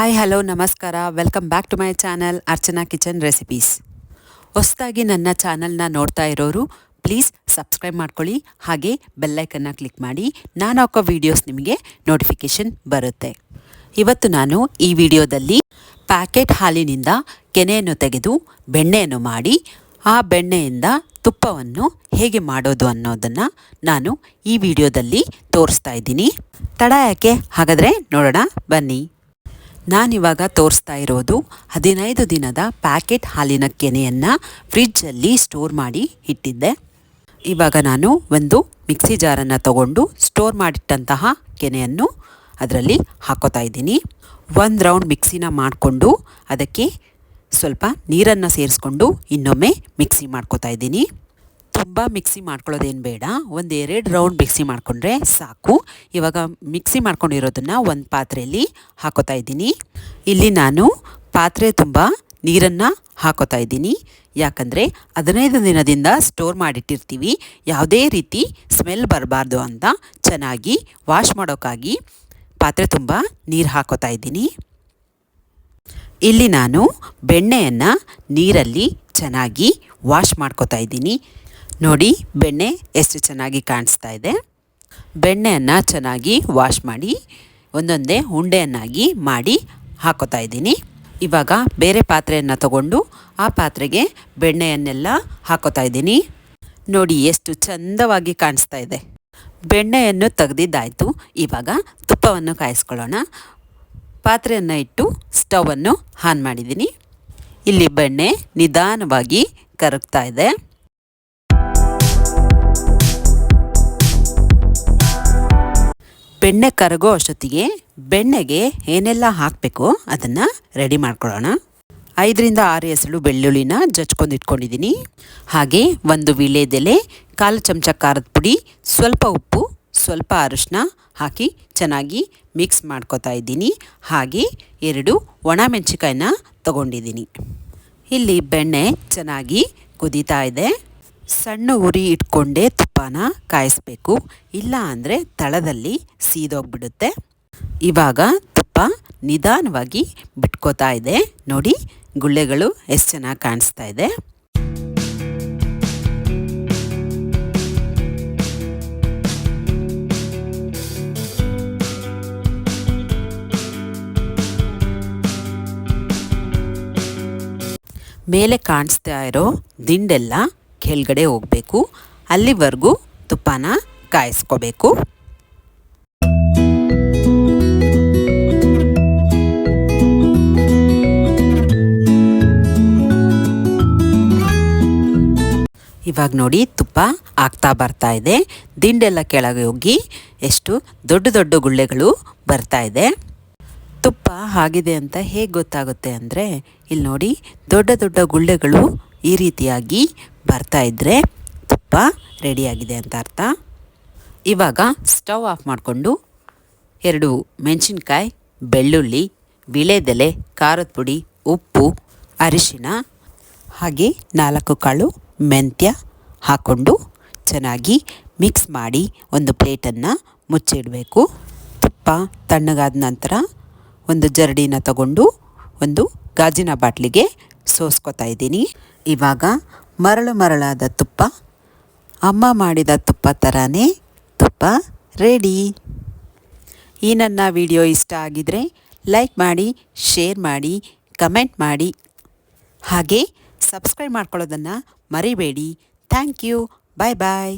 Hi hello ನಮಸ್ಕಾರ. Welcome back to my channel Archana kitchen recipes ಹೊಸದಾಗಿ ನನ್ನ ಚಾನಲ್ನ ನೋಡ್ತಾ ಇರೋರು ಪ್ಲೀಸ್ ಸಬ್ಸ್ಕ್ರೈಬ್ ಮಾಡ್ಕೊಳ್ಳಿ. ಹಾಗೆ ಬೆಲ್ಲೈಕನ್ನ ಕ್ಲಿಕ್ ಮಾಡಿ. ನಾನು ಹಾಕೋ ವೀಡಿಯೋಸ್ ನಿಮಗೆ ನೋಟಿಫಿಕೇಷನ್ ಬರುತ್ತೆ. ಇವತ್ತು ನಾನು ಈ ವಿಡಿಯೋದಲ್ಲಿ ಪ್ಯಾಕೆಟ್ ಹಾಲಿನಿಂದ ಕೆನೆಯನ್ನು ತೆಗೆದು, ಬೆಣ್ಣೆಯನ್ನು ಮಾಡಿ, ಆ ಬೆಣ್ಣೆಯಿಂದ ತುಪ್ಪವನ್ನು ಹೇಗೆ ಮಾಡೋದು ಅನ್ನೋದನ್ನು ನಾನು ಈ ವಿಡಿಯೋದಲ್ಲಿ ತೋರಿಸ್ತಾ ಇದ್ದೀನಿ. ತಡ ಯಾಕೆ? ಹಾಗಾದರೆ ನೋಡೋಣ, ಬನ್ನಿ. ನಾನಿವಾಗ ತೋರಿಸ್ತಾ ಇರೋದು ಹದಿನೈದು ದಿನದ ಪ್ಯಾಕೆಟ್ ಹಾಲಿನ ಕೆನೆಯನ್ನು ಫ್ರಿಜ್ಜಲ್ಲಿ ಸ್ಟೋರ್ ಮಾಡಿ ಇಟ್ಟಿದ್ದೆ. ಇವಾಗ ನಾನು ಒಂದು ಮಿಕ್ಸಿ ಜಾರನ್ನು ತಗೊಂಡು ಸ್ಟೋರ್ ಮಾಡಿಟ್ಟಂತಹ ಕೆನೆಯನ್ನು ಅದರಲ್ಲಿ ಹಾಕೋತಾ ಇದ್ದೀನಿ. ಒಂದು ರೌಂಡ್ ಮಿಕ್ಸಿನ ಮಾಡಿಕೊಂಡು ಅದಕ್ಕೆ ಸ್ವಲ್ಪ ನೀರನ್ನು ಸೇರಿಸ್ಕೊಂಡು ಇನ್ನೊಮ್ಮೆ ಮಿಕ್ಸಿ ಮಾಡ್ಕೋತಾ ಇದ್ದೀನಿ. ತುಂಬ ಮಿಕ್ಸಿ ಮಾಡ್ಕೊಳ್ಳೋದೇನು ಬೇಡ. ಒಂದು ಎರಡು ರೌಂಡ್ ಮಿಕ್ಸಿ ಮಾಡಿಕೊಂಡ್ರೆ ಸಾಕು. ಇವಾಗ ಮಿಕ್ಸಿ ಮಾಡ್ಕೊಂಡಿರೋದನ್ನು ಒಂದು ಪಾತ್ರೆಯಲ್ಲಿ ಹಾಕೋತಾ ಇದ್ದೀನಿ. ಇಲ್ಲಿ ನಾನು ಪಾತ್ರೆ ತುಂಬ ನೀರನ್ನು ಹಾಕೋತಾ ಇದ್ದೀನಿ. ಯಾಕಂದರೆ ಹದಿನೈದು ದಿನದಿಂದ ಸ್ಟೋರ್ ಮಾಡಿಟ್ಟಿರ್ತೀವಿ. ಯಾವುದೇ ರೀತಿ ಸ್ಮೆಲ್ ಬರಬಾರ್ದು ಅಂತ ಚೆನ್ನಾಗಿ ವಾಶ್ ಮಾಡೋಕ್ಕಾಗಿ ಪಾತ್ರೆ ತುಂಬ ನೀರು ಹಾಕೋತಾ ಇದ್ದೀನಿ. ಇಲ್ಲಿ ನಾನು ಬೆಣ್ಣೆಯನ್ನು ನೀರಲ್ಲಿ ಚೆನ್ನಾಗಿ ವಾಶ್ ಮಾಡ್ಕೋತಾ ಇದ್ದೀನಿ. ನೋಡಿ, ಬೆಣ್ಣೆ ಎಷ್ಟು ಚೆನ್ನಾಗಿ ಕಾಣಿಸ್ತಾ ಇದೆ. ಬೆಣ್ಣೆಯನ್ನು ಚೆನ್ನಾಗಿ ವಾಶ್ ಮಾಡಿ, ಒಂದೊಂದೇ ಉಂಡೆಯನ್ನಾಗಿ ಮಾಡಿ ಹಾಕೋತಾ ಇದ್ದೀನಿ. ಇವಾಗ ಬೇರೆ ಪಾತ್ರೆಯನ್ನು ತಗೊಂಡು ಆ ಪಾತ್ರೆಗೆ ಬೆಣ್ಣೆಯನ್ನೆಲ್ಲ ಹಾಕೋತಾ ಇದ್ದೀನಿ. ನೋಡಿ, ಎಷ್ಟು ಚಂದವಾಗಿ ಕಾಣಿಸ್ತಾ ಇದೆ. ಬೆಣ್ಣೆಯನ್ನು ತೆಗೆದಿದ್ದಾಯಿತು. ಇವಾಗ ತುಪ್ಪವನ್ನು ಕಾಯಿಸ್ಕೊಳ್ಳೋಣ. ಪಾತ್ರೆಯನ್ನು ಇಟ್ಟು ಸ್ಟವನ್ನು ಆನ್ ಮಾಡಿದ್ದೀನಿ. ಇಲ್ಲಿ ಬೆಣ್ಣೆ ನಿಧಾನವಾಗಿ ಕರಗ್ತಾ ಇದೆ. ಬೆಣ್ಣೆ ಕರಗೋ ಅಷ್ಟೊತ್ತಿಗೆ ಬೆಣ್ಣೆಗೆ ಏನೆಲ್ಲ ಹಾಕಬೇಕು ಅದನ್ನು ರೆಡಿ ಮಾಡ್ಕೊಳ್ಳೋಣ. ಐದರಿಂದ ಆರು ಎಸಳು ಬೆಳ್ಳುಳ್ಳಿನ ಜಚ್ಕೊಂಡು ಇಟ್ಕೊಂಡಿದ್ದೀನಿ. ಹಾಗೆ ಒಂದು ವಿಳೆದೆಲೆ ಕಾಲು ಚಮಚ ಖಾರದ ಪುಡಿ, ಸ್ವಲ್ಪ ಉಪ್ಪು, ಸ್ವಲ್ಪ ಅರಿಶಿನ ಹಾಕಿ ಚೆನ್ನಾಗಿ ಮಿಕ್ಸ್ ಮಾಡ್ಕೊತಾ ಇದ್ದೀನಿ. ಹಾಗೆ ಎರಡು ಒಣ ಮೆಣಸಿಕಾಯಿನ ತಗೊಂಡಿದ್ದೀನಿ. ಇಲ್ಲಿ ಬೆಣ್ಣೆ ಚೆನ್ನಾಗಿ ಕುದೀತಾ ಇದೆ. ಸಣ್ಣ ಉರಿ ಇಟ್ಕೊಂಡೇ ತುಪ್ಪನ ಕಾಯಿಸ್ಬೇಕು. ಇಲ್ಲ ಅಂದರೆ ತಳದಲ್ಲಿ ಸೀದೋಗ್ಬಿಡುತ್ತೆ. ಇವಾಗ ತುಪ್ಪ ನಿಧಾನವಾಗಿ ಬಿಟ್ಕೋತಾ ಇದೆ. ನೋಡಿ, ಗುಳ್ಳೆಗಳು ಎಷ್ಟು ಚೆನ್ನಾಗಿ ಕಾಣಿಸ್ತಾ ಇದೆ. ಮೇಲೆ ಕಾಣಿಸ್ತಾ ಇರೋ ದಿಂಡೆಲ್ಲ ಕೆಳಗಡೆ ಹೋಗಬೇಕು. ಅಲ್ಲಿವರೆಗೂ ತುಪ್ಪನ ಕಾಯಿಸ್ಕೋಬೇಕು. ಇವಾಗ ನೋಡಿ ತುಪ್ಪ ಆಗ್ತಾ ಬರ್ತಾ ಇದೆ. ದಿಂಡೆಲ್ಲ ಕೆಳಗೆ ಹೋಗಿ ಎಷ್ಟು ದೊಡ್ಡ ದೊಡ್ಡ ಗುಳ್ಳೆಗಳು ಬರ್ತಾ ಇದೆ. ತುಪ್ಪ ಆಗಿದೆ ಅಂತ ಹೇಗೆ ಗೊತ್ತಾಗುತ್ತೆ ಅಂದರೆ, ಇಲ್ಲಿ ನೋಡಿ ದೊಡ್ಡ ದೊಡ್ಡ ಗುಳ್ಳೆಗಳು ಈ ರೀತಿಯಾಗಿ ಬರ್ತಾ ಇದ್ದರೆ ತುಪ್ಪ ರೆಡಿಯಾಗಿದೆ ಅಂತ ಅರ್ಥ. ಇವಾಗ ಸ್ಟವ್ ಆಫ್ ಮಾಡಿಕೊಂಡು ಎರಡು ಮೆಣಸಿನ್ಕಾಯಿ, ಬೆಳ್ಳುಳ್ಳಿ, ವಿಳೆದೆಲೆ, ಖಾರದ ಪುಡಿ, ಉಪ್ಪು, ಅರಿಶಿನ, ಹಾಗೆ ನಾಲ್ಕು ಕಾಳು ಮೆಂತ್ಯ ಹಾಕ್ಕೊಂಡು ಚೆನ್ನಾಗಿ ಮಿಕ್ಸ್ ಮಾಡಿ ಒಂದು ಪ್ಲೇಟನ್ನು ಮುಚ್ಚಿಡಬೇಕು. ತುಪ್ಪ ತಣ್ಣಗಾದ ನಂತರ ಒಂದು ಜರಡಿನ ತಗೊಂಡು ಒಂದು ಗಾಜಿನ ಬಾಟ್ಲಿಗೆ ಸೋಸ್ಕೊತಾ ಇದ್ದೀನಿ. ಇವಾಗ ಮರಳು ಮರಳಾದ ತುಪ್ಪ, ಅಮ್ಮ ಮಾಡಿದ ತುಪ್ಪ ಥರನೇ ತುಪ್ಪ ರೆಡಿ. ಈ ನನ್ನ ವಿಡಿಯೋ ಇಷ್ಟ ಆಗಿದರೆ ಲೈಕ್ ಮಾಡಿ, ಶೇರ್ ಮಾಡಿ, ಕಮೆಂಟ್ ಮಾಡಿ. ಹಾಗೆ ಸಬ್ಸ್ಕ್ರೈಬ್ ಮಾಡ್ಕೊಳ್ಳೋದನ್ನು ಮರಿಬೇಡಿ. Thank you. Bye bye.